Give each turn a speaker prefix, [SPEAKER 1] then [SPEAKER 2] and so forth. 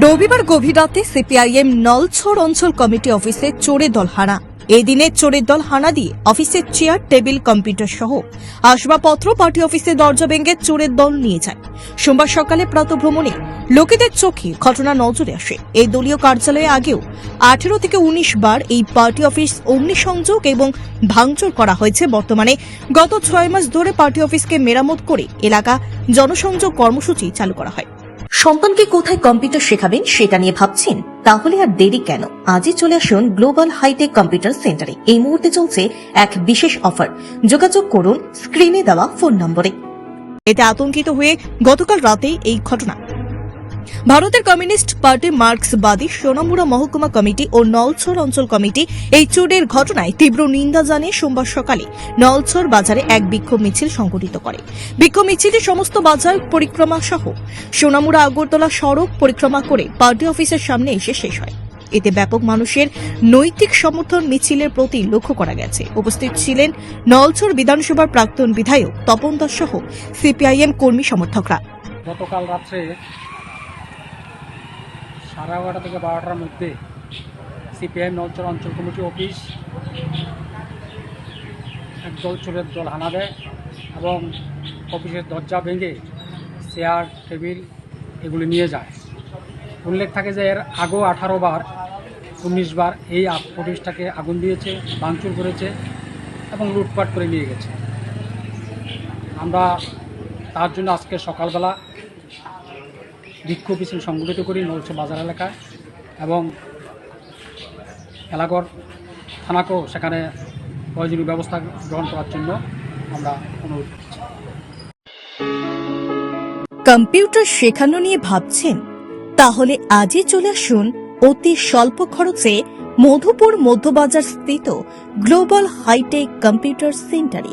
[SPEAKER 1] রবিবার গভীর রাতে সিপিআইএম নলছড় অঞ্চল কমিটি অফিসে চোরে দল হানা। এদিনে চোরের দল হানা দিয়ে অফিসের চেয়ার, টেবিল, কম্পিউটার সহ আসবাবপত্র পার্টি অফিসে দরজা ভেঙে চোরের দল নিয়ে যায়। সোমবার সকালে প্রাতভ্রমণে লোকেদের চোখে ঘটনা নজরে আসে। এই দলীয় কার্যালয়ে আগেও আঠেরো থেকে উনিশ বার এই পার্টি অফিস অগ্নিসংযোগ এবং ভাঙচুর করা হয়েছে। বর্তমানে গত ছয় মাস ধরে পার্টি অফিসকে মেরামত করে এলাকা জনসংযোগ কর্মসূচি চালু করা হয়।
[SPEAKER 2] সন্তানকে কোথায় কম্পিউটার শেখাবেন সেটা নিয়ে ভাবছেন? তাহলে আর দেরি কেন? আজই চলে আসুন গ্লোবাল হাইটেক কম্পিউটার সেন্টারে। এই মুহূর্তে চলছে এক বিশেষ অফার। যোগাযোগ করুন, স্ক্রিনে দেওয়া ফোন নম্বরে।
[SPEAKER 1] এতে আতঙ্কিত হয়ে গতকাল রাতে এই ঘটনা। ভারতের কমিউনিস্ট পার্টি মার্ক্সবাদী সোনামুড়া মহকুমা কমিটি ও নলছর অঞ্চল কমিটি এই চুরের ঘটনায় তীব্র নিন্দা জানিয়ে সোমবার সকালে নলছর বাজারে এক বিক্ষোভ মিছিল সংগঠিত করে। বিক্ষোভ মিছিলটি সমস্ত বাজার পরিক্রমা সহ সোনামুড়া আগরতলা সড়ক পরিক্রমা করে পার্টি অফিসের সামনে এসে শেষ হয়। এতে ব্যাপক মানুষের নৈতিক সমর্থন মিছিলের প্রতি লক্ষ্য করা গেছে। উপস্থিত ছিলেন নলছর বিধানসভার প্রাক্তন বিধায়ক তপন দাস সহ সিপিআইএম কর্মী সমর্থকরা।
[SPEAKER 3] গতকাল রাত্রে এগারোটা থেকে বারোটার মধ্যে সিপিআইএম নলচর অঞ্চল কমিটি অফিস, একদল চোরের দল হানা দেয় এবং অফিসের দরজা ভেঙে চেয়ার, টেবিল এগুলি নিয়ে যায়। উল্লেখ থাকে যে এর আগেও আঠারো বার, উনিশ বার এই অফিসটাকে আগুন দিয়েছে, ভাঙচুর করেছে এবং লুটপাট করে নিয়ে গেছে। আমরা তার জন্য আজকে সকালবেলা বিক্ষোভ মিছিল সংগঠিত করি নলছে বাজার এলাকায় এবং এলাকার থানাকেও সেখানে প্রয়োজনীয় ব্যবস্থা গ্রহণ করার জন্য আমরা অনুরোধ করছি।
[SPEAKER 1] কম্পিউটার শেখানো নিয়ে ভাবছেন? তাহলে আজই চলে আসুন অতি স্বল্প খরচে মধুপুর মধ্যবাজার স্থিত গ্লোবাল হাইটেক কম্পিউটার সেন্টারে।